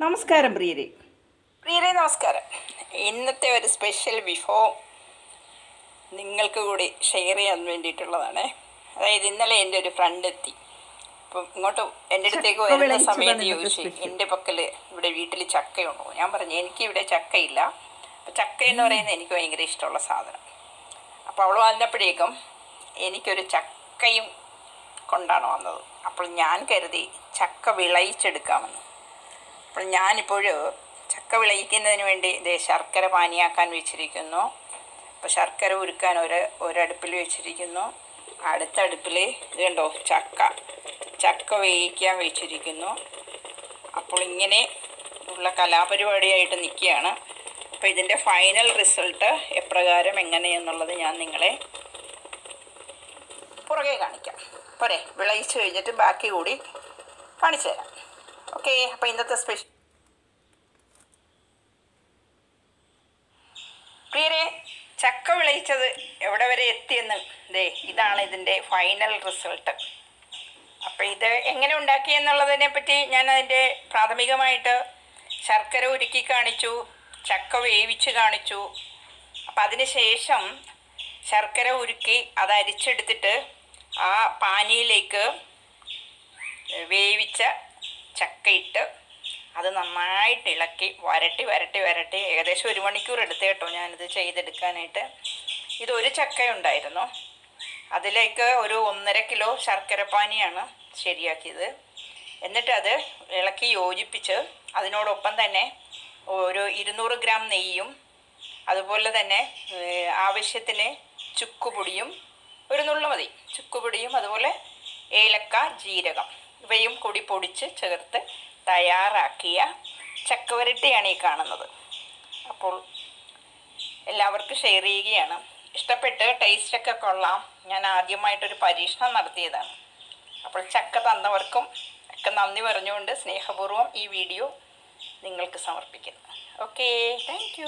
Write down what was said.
നമസ്കാരം പ്രിയരെ. പ്രിയരെ നമസ്കാരം. ഇന്നത്തെ ഒരു സ്പെഷ്യൽ വിഭവം നിങ്ങൾക്ക് കൂടി ഷെയർ ചെയ്യാൻ വേണ്ടിയിട്ടുള്ളതാണ്. അതായത് ഇന്നലെ എന്റെ ഒരു ഫ്രണ്ട് എത്തി. അപ്പം ഇങ്ങോട്ട് എന്റെ അടുത്തേക്ക് വരുന്ന സമയത്ത് ചോദിച്ചു. എന്റെ പക്കൽ ഇവിടെ വീട്ടിൽ ചക്കയുണ്ടോ? ഞാൻ പറഞ്ഞു എനിക്ക് ഇവിടെ ചക്കയില്ല. അപ്പം ചക്ക എന്ന് പറയുന്നത് എനിക്ക് ഭയങ്കര ഇഷ്ടമുള്ള സാധനം. അപ്പോൾ അവൾ വന്നപ്പോഴേക്കും എനിക്കൊരു ചക്കയും കൊണ്ടാണ് വന്നത്. അപ്പോൾ ഞാൻ കരുതി ചക്ക വിളയിച്ചെടുക്കാമെന്ന്. അപ്പോൾ ഞാനിപ്പോൾ ചക്ക വിളയിക്കുന്നതിന് വേണ്ടി ഇത് ശർക്കര പാനിയാക്കാൻ വെച്ചിരിക്കുന്നു. അപ്പോൾ ശർക്കര ഉരുക്കാൻ ഒരു ഒരടുപ്പിൽ വെച്ചിരിക്കുന്നു. അടുത്ത അടുപ്പിൽ ഇത് കണ്ടോ ചക്ക. ചക്ക വേവിക്കാൻ വെച്ചിരിക്കുന്നു. അപ്പോൾ ഇങ്ങനെ ഉള്ള കലാപരിപാടിയായിട്ട് നിൽക്കുകയാണ്. അപ്പോൾ ഇതിന്റെ ഫൈനൽ റിസൾട്ട് എപ്രകാരം എങ്ങനെയെന്നുള്ളത് ഞാൻ നിങ്ങളെ പുറകെ കാണിക്കാം. പോരെ വിളയിച്ച് കഴിഞ്ഞിട്ട് ബാക്കി കൂടി കാണിച്ചു തരാം ഓക്കെ അപ്പോൾ ഇന്നത്തെ സ്പെഷ്യൽ പ്രിയരെ ചക്ക വിളയിച്ചത് എവിടെ വരെ എത്തിയെന്ന് ദേ ഇതാണ് ഇതിന്റെ ഫൈനൽ റിസൾട്ട് അപ്പോൾ ഇത് എങ്ങനെ ഉണ്ടാക്കി എന്നുള്ളതിനെ പറ്റി ഞാൻ അതിന്റെ പ്രാഥമികമായിട്ട് ശർക്കര ഉരുക്കി കാണിച്ചു ചക്ക വേവിച്ച് കാണിച്ചു. അപ്പം അതിന് ശേഷം ശർക്കര ഉരുക്കി അത് അരിച്ചെടുത്തിട്ട് ആ പാനിയിലേക്ക് വേവിച്ച ചക്കയിട്ട് അത് നന്നായിട്ട് ഇളക്കി വരട്ടി വരട്ടി വരട്ടി. ഏകദേശം ഒരു മണിക്കൂർ എടുത്ത് കേട്ടോ ഞാനിത് ചെയ്തെടുക്കാനായിട്ട്. ഇതൊരു ചക്ക ഉണ്ടായിരുന്നു അതിലേക്ക് ഒരു ഒന്നര കിലോ ശർക്കര പാനിയാണ് ശരിയാക്കിയത്. എന്നിട്ട് അത് ഇളക്കി യോജിപ്പിച്ച് അതിനോടൊപ്പം തന്നെ ഒരു ഇരുന്നൂറ് ഗ്രാം നെയ്യും അതുപോലെ തന്നെ ആവശ്യത്തിന് ചുക്കുപൊടിയും ഒരു നുള്ളു മതി. ചുക്കുപൊടിയും അതുപോലെ ഏലക്ക ജീരകം. ഇവയും കൂടി പൊടിച്ച് ചേർത്ത് തയ്യാറാക്കിയ ചക്കവരട്ടിയാണ് ഈ കാണുന്നത്. അപ്പോൾ എല്ലാവർക്കും ഷെയർ ചെയ്യുകയാണ്. ഇഷ്ടപ്പെട്ട് ടേസ്റ്റൊക്കെ കൊള്ളാം. ഞാൻ ആദ്യമായിട്ടൊരു പരീക്ഷണം നടത്തിയതാണ്. അപ്പോൾ ചക്ക തന്നവർക്കും ഒക്കെ നന്ദി പറഞ്ഞുകൊണ്ട് സ്നേഹപൂർവം ഈ വീഡിയോ നിങ്ങൾക്ക് സമർപ്പിക്കുന്നു. Okay thank